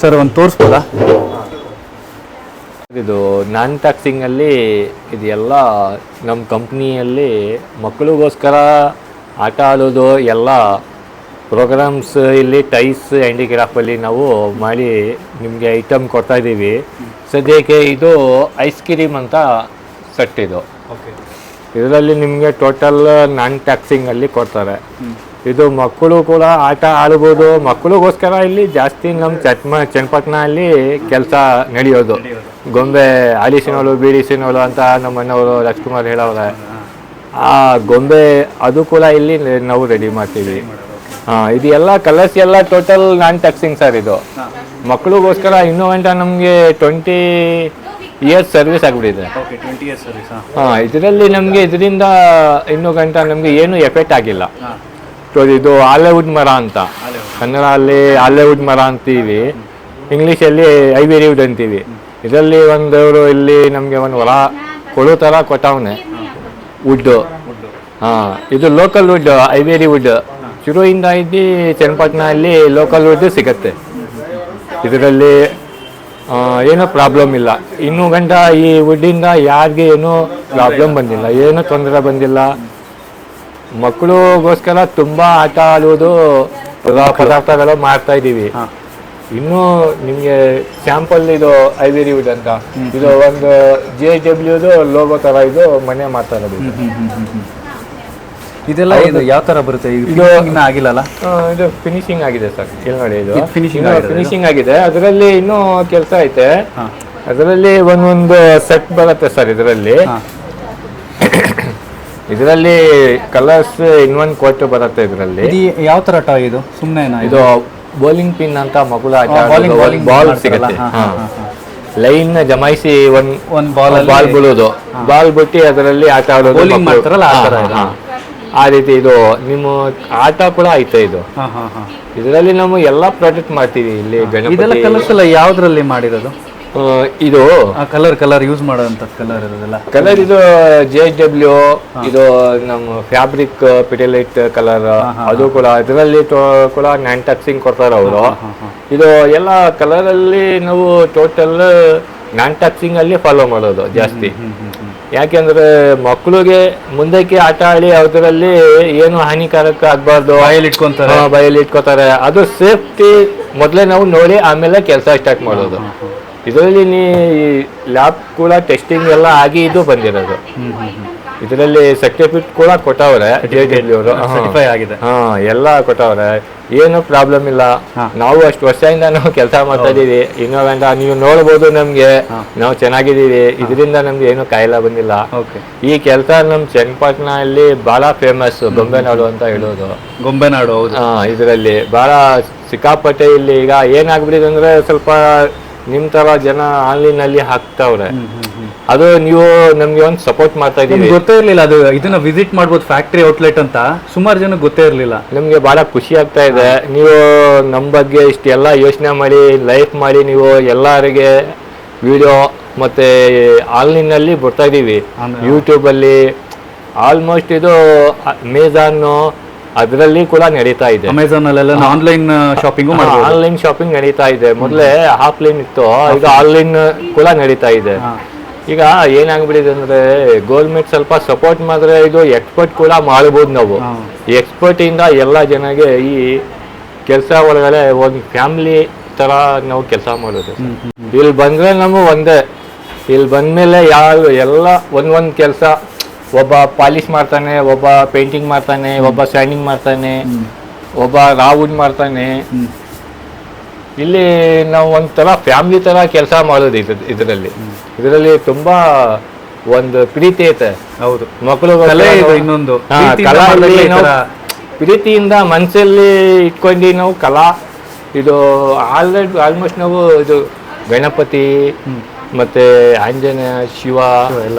ಸರ್ ಒಂದು ತೋರಿಸ್ಬೋದಾ? ಇದು ನಾನ್ ಟ್ಯಾಕ್ಸಿಂಗಲ್ಲಿ ಇದೆಲ್ಲ ನಮ್ಮ ಕಂಪ್ನಿಯಲ್ಲಿ ಮಕ್ಕಳಿಗೋಸ್ಕರ ಆಟ ಆಡೋದು ಎಲ್ಲ ಪ್ರೋಗ್ರಾಮ್ಸ್ ಇಲ್ಲಿ ಟೈಸ್ ಹ್ಯಾಂಡಿಕ್ರಾಫ್ಟಲ್ಲಿ ನಾವು ಮಾಡಿ ನಿಮಗೆ ಐಟಮ್ ಕೊಡ್ತಾ ಇದ್ದೀವಿ. ಸದ್ಯಕ್ಕೆ ಇದು ಐಸ್ ಕ್ರೀಮ್ ಅಂತ ಸೆಟ್ ಇದು. ಇದರಲ್ಲಿ ನಿಮಗೆ ಟೋಟಲ್ ನಾನ್ ಟ್ಯಾಕ್ಸಿಂಗಲ್ಲಿ ಕೊಡ್ತಾರೆ. ಇದು ಮಕ್ಕಳು ಕೂಡ ಆಟ ಆಡ್ಬೋದು. ಮಕ್ಕಳಿಗೋಸ್ಕರ ಇಲ್ಲಿ ಜಾಸ್ತಿ ನಮ್ಮ ಚಟ್ಮ ಚನ್ನಪಟ್ಟಣಲ್ಲಿ ಕೆಲಸ ನಡೆಯೋದು. ಗೊಂಬೆ ಆಲಿಸಿನೋಳು ಬೀಳಿಸಿನವಳು ಅಂತ ನಮ್ಮನೆಯವರು ರಾಜ್ಕುಮಾರ್ ಹೇಳವ್ರೆ. ಆ ಗೊಂಬೆ ಅದು ಕೂಡ ಇಲ್ಲಿ ನಾವು ರೆಡಿ ಮಾಡ್ತೀವಿ. ಹಾಂ ಇದು ಎಲ್ಲ ಕಲರ್ಸ್ ಎಲ್ಲ ಟೋಟಲ್ ನಾನ್ ಟಕ್ಸಿಂಗ್ ಸರ್ ಇದು. ಮಕ್ಕಳಿಗೋಸ್ಕರ ಇನ್ನೂ ಗಂಟ ನಮಗೆ ಟ್ವೆಂಟಿ ಇಯರ್ಸ್ ಸರ್ವಿಸ್ ಆಗಿಬಿಟ್ಟಿದೆ. ಹಾಂ. ಇದರಲ್ಲಿ ನಮಗೆ ಇದರಿಂದ ಇನ್ನೂ ಗಂಟ ನಮಗೆ ಏನು ಎಫೆಕ್ಟ್ ಆಗಿಲ್ಲ. ಸೊ ಇದು ಆಲೆವುಡ್ ಮರ ಅಂತ. ಕನ್ನಡ ಅಲ್ಲಿ ಆಲೆವುಡ್ ಮರ ಅಂತೀವಿ. ಇಂಗ್ಲೀಷಲ್ಲಿ ಐವೇರಿವುಡ್ ಅಂತೀವಿ. ಇದರಲ್ಲಿ ಒಂದವರು ಇಲ್ಲಿ ನಮಗೆ ಒಂದು ಹೊರ ಕೊಡೋ ಥರ ಕೊಟ್ಟವನೆ. ವುಡ್ಡು ಹಾಂ, ಇದು ಲೋಕಲ್ ವುಡ್ ಐವೇರಿ ವುಡ್ ಶುರುವಿಂದ ಇದ್ದು ಚನ್ನಪಟ್ಟಣದಲ್ಲಿ ಲೋಕಲ್ ವುಡ್ ಸಿಗತ್ತೆ. ಇದರಲ್ಲಿ ಏನೂ ಪ್ರಾಬ್ಲಮ್ ಇಲ್ಲ. ಇನ್ನೂ ಗಂಟ ಈ ವುಡ್ಡಿಂದ ಯಾರಿಗೆ ಏನೂ ಪ್ರಾಬ್ಲಮ್ ಬಂದಿಲ್ಲ. ಏನೂ ತೊಂದರೆ ಬಂದಿಲ್ಲ. ಮಕ್ಕಳಿಗೋಸ್ಕರ ತುಂಬ ಆಟ ಆಡುವುದು ಪದ- ಪದಾರ್ಥಗಳು ಮಾಡ್ತಾ ಇದ್ದೀವಿ. ಇನ್ನು ನಿಮಗೆ ಸ್ಯಾಂಪಲ್ ಇದು ಐವೇರಿ ವುಡ್ ಅಂತ. ಇದು ಒಂದು ಜೆ ಡಬ್ಲ್ಯೂದು ಲೋಗೋ ತರ ಇದು ಮನೆ ಮಾತಾಡೋದು ಇರೋದು. ಇದೆಲ್ಲ ಇದು ಯಾವ ಥರ ಬರುತ್ತೆ? ಇದು- ಆಗಿಲ್ಲಲ್ಲ? ಇದು ಫಿನಿಶಿಂಗ್ ಆಗಿದೆ ಸರ್ ಇಲ್ಲಿ ನೋಡಿ ಇದು ಫಿನಿಶಿಂಗ್ ಆಗಿದೆ ಫಿನಿಶಿಂಗ್ ಆಗಿದೆ. ಅದರಲ್ಲಿ ಇನ್ನೂ ಕೆಲಸ ಐತೆ. ಅದರಲ್ಲಿ ಒಂದೊಂದು ಸೆಟ್ ಬರುತ್ತೆ ಸರ್ ಇದರಲ್ಲಿ. ಇದರಲ್ಲಿ ಕಲರ್ಸ್ ಇನ್ನೊಂದು ಕೋಟ್ ಬರುತ್ತೆ ಇದರಲ್ಲಿ. ಇದು ಯಾವ ಥರ ಟಾಯ್ ಇದು? ಸುಮ್ಮನೆ ಇದು. ಬೌಲಿಂಗ್ ಪಿನ್ ಅಂತ ಮಗುಳ ಆಟ ಬಾಲ್? ಸಿಗುತ್ತೆ. ಲೈನ್ ಜಮಾಯಿಸಿ ಒಂದ್ ಒಂದ್ ಬಾಲ್ ಬಾಲ್ ಬೀಳೋದು. ಬಾಲ್ ಬಿಟ್ಟು ಅದರಲ್ಲಿ ಆಟ ಆಡೋದು ಬೌಲಿಂಗ್. ಮಾಡ್ತಾರಲ್ಲ, ಆ ತರ ಥರ ಆ ರೀತಿ ಇದು ನಿಮ್ಮ ಆಟ ಕೂಡ ಐತೆ ಇದು? ಇದರಲ್ಲಿ ನಾವು ಎಲ್ಲ ಪ್ರಾಜೆಕ್ಟ್ ಮಾಡ್ತೀವಿ ಇಲ್ಲಿ ಇದೆಲ್ಲ ಗಣಪತಿ. ಕಲರ್ಸ್ ಎಲ್ಲ ಯಾವ್ದ್ರಲ್ಲಿ ಮಾಡಿರೋದು? ಇದು ಆ ಕಲರ್ ಕಲರ್ ಯೂಸ್ ಮಾಡೋಂಥ ಕಲರ್ ಇರೋದಿಲ್ಲ. ಕಲರ್ ಇದು ಜೆ ಎಚ್ ಡಬ್ಲ್ಯೂ ಇದು ನಮ್ಮ ಫ್ಯಾಬ್ರಿಕ್ ಪಿಟಲೈಟ್ ಕಲರ್ ಅದು ಕೂಡ ಇದರಲ್ಲಿ ಕೂಡ ನೈನ್ ಟಕ್ಸಿಂಗ್ ಕೊಡ್ತಾರೆ ಅವರು. ಇದು ಎಲ್ಲ ಕಲರ್ ಅಲ್ಲಿ ನಾವು ಟೋಟಲ್ ನಾನ್ ಟಕ್ಸಿಂಗ್ ಅಲ್ಲಿ ಫಾಲೋ ಮಾಡೋದು ಜಾಸ್ತಿ. ಯಾಕೆಂದ್ರೆ ಮಕ್ಕಳಿಗೆ ಮುಂದಕ್ಕೆ ಆಟ ಆಡಿ ಅದರಲ್ಲಿ ಏನು ಹಾನಿಕಾರಕ ಆಗ್ಬಾರ್ದು. ಬಾಯಲ್ಲಿ ಇಟ್ಕೊಂತಾರೆ. ಬಯಲ್ಲಿ ಬಾಯಲ್ಲಿ ಇಟ್ಕೋತಾರೆ. ಅದು ಸೇಫ್ಟಿ ಮೊದಲೇ ನಾವು ನೋಡಿ ಆಮೇಲೆ ಕೆಲಸ ಸ್ಟಾರ್ಟ್ ಮಾಡೋದು. ಇದರಲ್ಲಿ ನೀ ಲ್ಯಾಬ್ ಕೂಡ ಟೆಸ್ಟಿಂಗ್ ಎಲ್ಲ ಆಗಿ ಇದು ಬಂದಿರೋದು. ಇದರಲ್ಲಿ ಸರ್ಟಿಫಿಕೇಟ್ ಕೂಡ ಕೊಟ್ಟವ್ರೆ ಜೆ ಡಬ್ಲ್ಯೂ ಅವರು. ಸರ್ಟಿಫೈ ಆಗಿದೆ. ಹಾ ಎಲ್ಲ ಕೊಟ್ಟವ್ರೆ. ಏನು ಪ್ರಾಬ್ಲಮ್ ಇಲ್ಲ. ನಾವು ಅಷ್ಟು ವರ್ಷದಿಂದ ನಾವು ಕೆಲಸ ಮಾಡ್ತಾ ಇದೀವಿ. ಇನ್ನೂ ಗಂಟ ನೀವು ನೋಡಬಹುದು ನಮ್ಗೆ. ನಾವು ಚೆನ್ನಾಗಿದ್ದೀವಿ. ಇದರಿಂದ ನಮ್ಗೆ ಏನು ಕಾಯಿಲೆ ಬಂದಿಲ್ಲ. ಓಕೆ. ಈ ಕೆಲಸ ನಮ್ ಚನ್ನಪಟ್ಟಣ ಅಲ್ಲಿ ಬಹಳ ಫೇಮಸ್ ಗೊಂಬೆನಾಡು ಅಂತ ಹೇಳೋದು. ಗೊಂಬೆನಾಡು ಇದರಲ್ಲಿ. ಬಹಳ ಸಿಕ್ಕಾಪಟ್ಟೆ ಇಲ್ಲಿ ಈಗ ಏನಾಗ್ಬಿಟ್ಟಿದೆ ಅಂದ್ರೆ ಸ್ವಲ್ಪ ನಿಮ್ ತರ ಜನ ಆನ್ಲೈನ್ ಅಲ್ಲಿ ಹಾಕ್ತಾವ್ರೆ ಅದು ನೀವು ನಮ್ಗೆ ಒಂದು ಸಪೋರ್ಟ್ ಮಾಡ್ತಾ ಇದ್ದೀವಿ ಗೊತ್ತೇ ಇರಲಿಲ್ಲ ಅದು ಇದನ್ನ ವಿಸಿಟ್ ಮಾಡ್ಬೋದು ಫ್ಯಾಕ್ಟ್ರಿ ಔಟ್ಲೆಟ್ ಅಂತ. ಸುಮಾರು ಜನ ಗೊತ್ತೇ ಇರಲಿಲ್ಲ. ನಮ್ಗೆ ಬಹಳ ಖುಷಿ ಆಗ್ತಾ ಇದೆ. ನೀವು ನಮ್ಮ ಬಗ್ಗೆ ಇಷ್ಟೆಲ್ಲ ಯೋಚನೆ ಮಾಡಿ ಲೈಫ್ ಮಾಡಿ ನೀವು ಎಲ್ಲರಿಗೆ ವಿಡಿಯೋ ಮತ್ತೆ ಆನ್ಲೈನ್ ಅಲ್ಲಿ ಬರ್ತಾ ಇದೀವಿ. ಆಮೇಲೆ- ಯೂಟ್ಯೂಬ್ ಅಲ್ಲಿ ಆಲ್ಮೋಸ್ಟ್ ಇದು ಅಮೆಜಾನ್ ಅದರಲ್ಲಿ ಕೂಡ ನಡೀತಾ ಇದೆ. ಅಮೆಝಾನ್ ಅಲ್ಲೆಲ್ಲ ಆನ್ಲೈನ್ ಶಾಪಿಂಗ್ ಆನ್ಲೈನ್ ಶಾಪಿಂಗ್ ನಡೀತಾ ಇದೆ. ಮೊದಲೇ ಆಫ್ಲೈನ್ ಇತ್ತು ಈಗ ಆನ್ಲೈನ್ ಕೂಡ ನಡೀತಾ ಇದೆ. ಈಗ ಏನಾಗ್ಬಿಟ್ಟಿದೆ ಅಂದ್ರೆ ಗೌರ್ಮೆಂಟ್ ಸ್ವಲ್ಪ ಸಪೋರ್ಟ್ ಮಾಡಿದ್ರೆ ಇದು ಎಕ್ಸ್ಪರ್ಟ್ ಕೂಡ ಮಾಡ್ಬೋದು ನಾವು. ಎಕ್ಸ್ಪರ್ಟ್ ಇಂದ ಎಲ್ಲ ಜನಗೆ ಈ ಕೆಲಸ ಒಳಗಡೆ ಒಂದು ಫ್ಯಾಮಿಲಿ ತರ ನಾವು ಕೆಲಸ ಮಾಡೋದು. ಇಲ್ಲಿ ಬಂದ್ರೆ ನಮಗೆ ಒಂದೇ. ಇಲ್ಲಿ ಬಂದ್ಮೇಲೆ ಯಾವ ಎಲ್ಲ ಒಂದೊಂದು ಕೆಲಸ ಒಬ್ಬ ಪಾಲಿಶ್ ಮಾಡ್ತಾನೆ ಒಬ್ಬ ಪೇಂಟಿಂಗ್ ಮಾಡ್ತಾನೆ ಒಬ್ಬ ಸ್ಟ್ಯಾಂಡಿಂಗ್ ಮಾಡ್ತಾನೆ ಒಬ್ಬ ರಾವುಡ್ ಮಾಡ್ತಾನೆ. ಇಲ್ಲಿ ನಾವು ಒಂಥರ ಫ್ಯಾಮಿಲಿ ತರ ಕೆಲಸ ಮಾಡೋದು ಇದು ಇದರಲ್ಲಿ. ಇದರಲ್ಲಿ ತುಂಬಾ ಒಂದು ಪ್ರೀತಿ ಐತೆ. ಹೌದು. ಮಕ್ಕಳು ಇನ್ನೊಂದು. ಪ್ರೀತಿಯಿಂದ ಮನಸ್ಸಲ್ಲಿ ಇಟ್ಕೊಂಡು ನಾವು ಕಲಾ. ಇದು ಆಲ್ರೆಡಿ ಆಲ್ಮೋಸ್ಟ್ ನಾವು ಇದು ಗಣಪತಿ ಮತ್ತೆ ಆಂಜನೇಯ ಶಿವ ಎಲ್ಲ.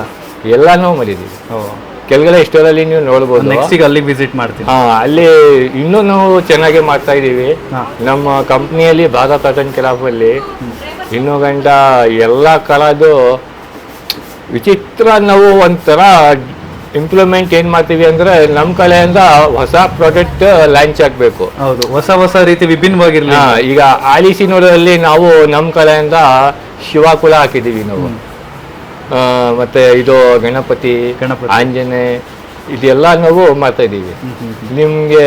ಎಲ್ಲ ಮರೀತೀವಿ ಕೆಲಗಡೆ ಕೆಳಗಡೆ ಇಷ್ಟರಲ್ಲಿ ನೀವು ನೋಡ್ಬೋದು. ನೆಕ್ಸ್ಟ್ ಈಗ ಅಲ್ಲಿ ವಿಸಿಟ್ ಮಾಡ್ತೀವಿ ಹಾ ಅಲ್ಲಿ ಇನ್ನೂ ನಾವು ಚೆನ್ನಾಗಿ ಮಾಡ್ತಾ ಇದ್ದೀವಿ. ನಮ್ಮ ಕಂಪ್ನಿಯಲ್ಲಿ ಭಾರತ ಪ್ಯಾಟರ್ನ್ ಕ್ರಾಫ್ ಅಲ್ಲಿ ಇನ್ನೂ ಗಂಟ ಎಲ್ಲ ಕಲಾದು ವಿಚಿತ್ರ ನಾವು ಒಂಥರ ಇಂಪ್ಲಿಮೆಂಟ್ ಏನ್ ಮಾಡ್ತೀವಿ ಅಂದ್ರೆ ನಮ್ಮ ಕಲೆಯಿಂದ ಹೊಸ ಪ್ರಾಡಕ್ಟ್ ಲಾಂಚ್ ಆಗ್ಬೇಕು. ಹೌದು ಹೊಸ ಹೊಸ ರೀತಿ ವಿಭಿನ್ನವಾಗಿರ್ಲಿ. ಈಗ ಆಲಿಸಿ ನೋಡೋದ್ರಲ್ಲಿ ನಾವು ನಮ್ಮ ಕಲೆಯಿಂದ ಶಿವ ಕೂಡ ಹಾಕಿದೀವಿ ನಾವು ಮತ್ತೆ ಇದು ಗಣಪತಿ ಗಣಪತಿ. ಆಂಜನೇಯ ಇದೆಲ್ಲ ನಾವು ಮಾಡ್ತಾ ಇದ್ದೀವಿ. ನಿಮ್ಗೆ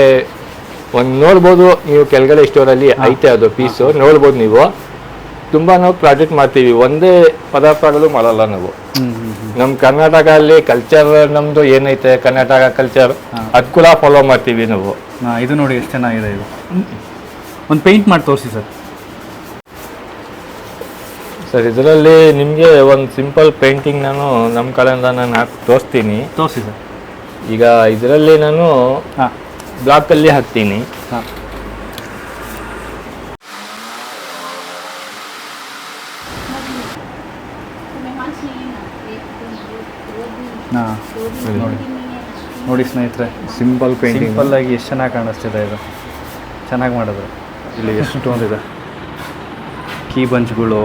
ಒಂದು ನೋಡ್ಬೋದು ನೀವು ಕೆಳಗಡೆ ಸ್ಟೋರಲ್ಲಿ ಐತೆ ಅದು ಪೀಸು ನೋಡ್ಬೋದು ನೀವು. ತುಂಬಾ ನಾವು ಪ್ರಾಜೆಕ್ಟ್ ಮಾಡ್ತೀವಿ ಒಂದೇ ಪದಾರ್ಥಗಳು ಮಾಡಲ್ಲ ನಾವು. ನಮ್ಮ ಕರ್ನಾಟಕ ಅಲ್ಲಿ ನಮ್ಮ ಕರ್ನಾಟಕದಲ್ಲಿ ಕಲ್ಚರ್ ನಮ್ಮದು ಏನೈತೆ ಕರ್ನಾಟಕ ಕಲ್ಚರ್ ಅದು ಕೂಡ ಫಾಲೋ ಮಾಡ್ತೀವಿ ನಾವು. ಹಾ, ಇದು ನೋಡಿ ಎಷ್ಟು ಚೆನ್ನಾಗಿದೆ ಇದು. ಒಂದು ಪೇಂಟ್ ಮಾಡಿ ತೋರಿಸಿ ಸರ್. ಸರ್ ಇದರಲ್ಲಿ ನಿಮಗೆ ಒಂದು ಸಿಂಪಲ್ ಪೇಂಟಿಂಗ್ ನಾನು ನಮ್ಮ ಕಡೆಯಿಂದ ನಾನು ಹಾಕಿ ತೋರಿಸ್ತೀನಿ. ತೋರಿಸಿ ಸರ್. ಈಗ ಇದರಲ್ಲಿ ನಾನು ಹಾಂ. ಬ್ಲಾಕಲ್ಲಿ ಹಾಕ್ತೀನಿ. ಹಾಂ. ಹಾಂ. ನೋಡಿ. ನೋಡಿ ಸ್ನೇಹಿತರೆ ಸಿಂಪಲ್ ಪೇಂಟಿಂಗ್ ಸಿಂಪಲ್ ಆಗಿ ಎಷ್ಟು ಚೆನ್ನಾಗಿ ಕಾಣಿಸ್ತಿದೆ ಇದು. ಚೆನ್ನಾಗಿ ಮಾಡಿದ್ರು. ಇಲ್ಲಿ ಎಷ್ಟು ಒಂದಿದೆ ಕೀ ಬಂಚ್ಗಳು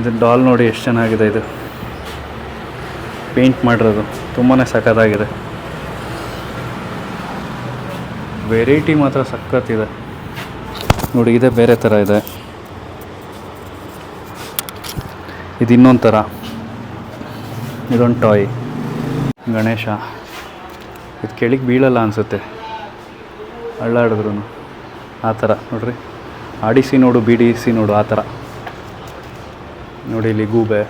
ಇದು ಡಾಲ್ ನೋಡಿ ಎಷ್ಟು ಚೆನ್ನಾಗಿದೆ ಇದು. ಪೇಂಟ್ ಮಾಡಿರೋದು ತುಂಬಾ ಸಖತ್ತಾಗಿದೆ. ವೆರೈಟಿ ಮಾತ್ರ ಸಖತ್ತಿದೆ. ನೋಡಿ ಇದೆ ಬೇರೆ ಥರ ಇದೆ. ಇದು ಇನ್ನೊಂದು ಥರ ಇದೊಂದು ಟಾಯ್. ಗಣೇಶ. ಇದು ಕೆಳಗೆ ಬೀಳಲ್ಲ ಅನಿಸುತ್ತೆ. ಅಳ್ಳಾಡಿದ್ರು ಆ ಥರ ನೋಡ್ರಿ. ಆಡಿಸಿ ನೋಡು, ಬಿಡಿಸಿ ನೋಡು, ಆ ಥರ ನೋಡಿ ಇಲ್ಲಿ ಗೂಬೆ.